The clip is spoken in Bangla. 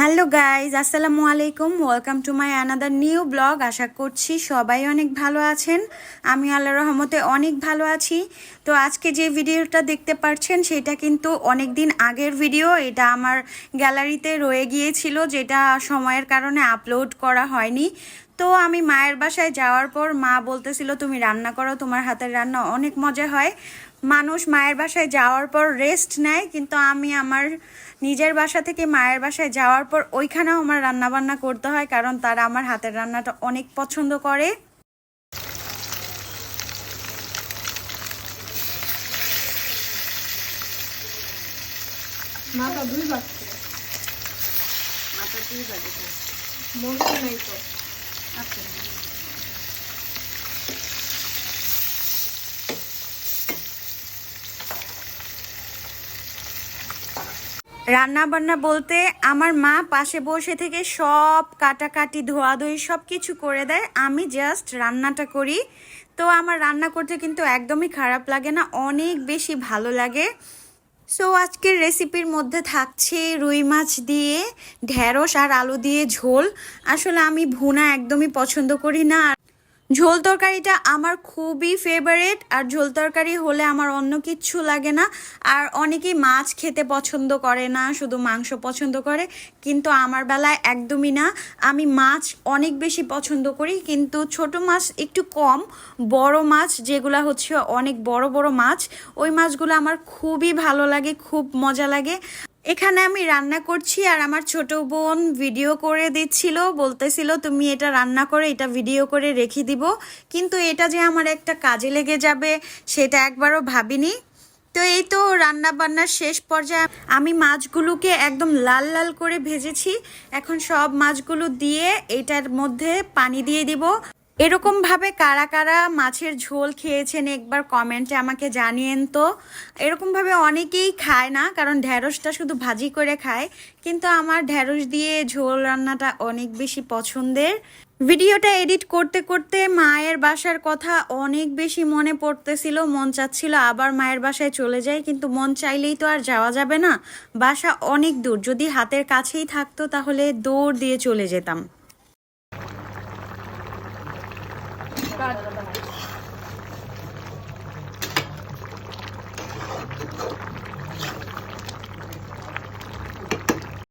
হ্যালো গাইজ আসসালামু আলাইকুম। Welcome to my another new blog আশা করছি সবাই অনেক ভালো আছেন। আমি আল্লাহ রহমতে অনেক ভালো আছি। তো আজকে যে ভিডিওটা দেখতে পাচ্ছেন সেটা কিন্তু অনেক দিন আগের ভিডিও। এটা আমার গ্যালারিতে রয়ে গিয়েছিল, যেটা সময়ের কারণে আপলোড করা হয়নি। তো আমি মায়ের বাসায় যাওয়ার পর মা বলতেছিল, তুমি রান্না করো, তোমার হাতের রান্না অনেক মজা হয়। মানুষ মায়ের বাসায় যাওয়ার পর রেস্ট নেয়, কিন্তু আমি আমার নিজের বাসা থেকে মায়ের বাসায় যাওয়ার পর ওইখানেও আমার রান্না বান্না করতে হয়, কারণ তারা আমার হাতের রান্নাটা অনেক পছন্দ করে। মাথা দুই বাজছে। মনে নেই তো। রান্না বান্না বলতে আমার মা পাশে বসে থেকে সব কাটাকাটি, ধোয়াধুয়ি সব কিছু করে দেয়। আমি জাস্ট রান্নাটা করি। তো আমার রান্না করতে কিন্তু একদমই খারাপ লাগে না, অনেক বেশি ভালো লাগে। সো আজকের রেসিপির মধ্যে থাকছে রুই মাছ দিয়ে ঢেঁড়স আর আলু দিয়ে ঝোল। আসলে আমি ভুনা একদমই পছন্দ করি না। ঝোল তরকারিটা আমার খুবই ফেভারেট আর ঝোল তরকারি হলে আমার অন্য কিচ্ছু লাগে না। আর অনেকেই মাছ খেতে পছন্দ করে না, শুধু মাংস পছন্দ করে, কিন্তু আমার বেলায় একদমই না। আমি মাছ অনেক বেশি পছন্দ করি, কিন্তু ছোট মাছ একটু কম, বড় মাছ যেগুলা হচ্ছে অনেক বড় বড় মাছ, ওই মাছগুলো আমার খুবই ভালো লাগে, খুব মজা লাগে। এখানে আমি রান্না করছি আর আমার ছোট বোন ভিডিও করে দিচ্ছিল, বলতেছিল, তুমি এটা রান্না করে, এটা ভিডিও করে রেখে দিব। কিন্তু এটা যে আমার একটা কাজে লেগে যাবে, সেটা একবারও ভাবিনি। তো এই তো রান্না বান্নার শেষ পর্যায়ে আমি মাছগুলোকে একদম লাল লাল করে ভেজেছি। এখন সব মাছগুলো দিয়ে এটার মধ্যে পানি দিয়ে দিব। এরকম ভাবে কারা কারা মাছের ঝোল খেয়েছেন একবার কমেন্টে আমাকে জানিয়েন তো। এরকম ভাবে অনেকেই খায় না, কারণ ঢ্যাঁড়সটা শুধু ভাজি করে খায়, কিন্তু আমার ঢ্যাঁড়স দিয়ে ঝোল রান্নাটা অনেক বেশি পছন্দের। ভিডিওটা এডিট করতে করতে মায়ের বাসার কথা অনেক বেশি মনে পড়তেছিল, মন চাচ্ছিল আবার মায়ের বাসায় চলে যাই, কিন্তু মন চাইলেই তো আর যাওয়া যাবে না। বাসা অনেক দূর, যদি হাতের কাছেই থাকতো তাহলে দৌড় দিয়ে চলে যেতাম। Thank.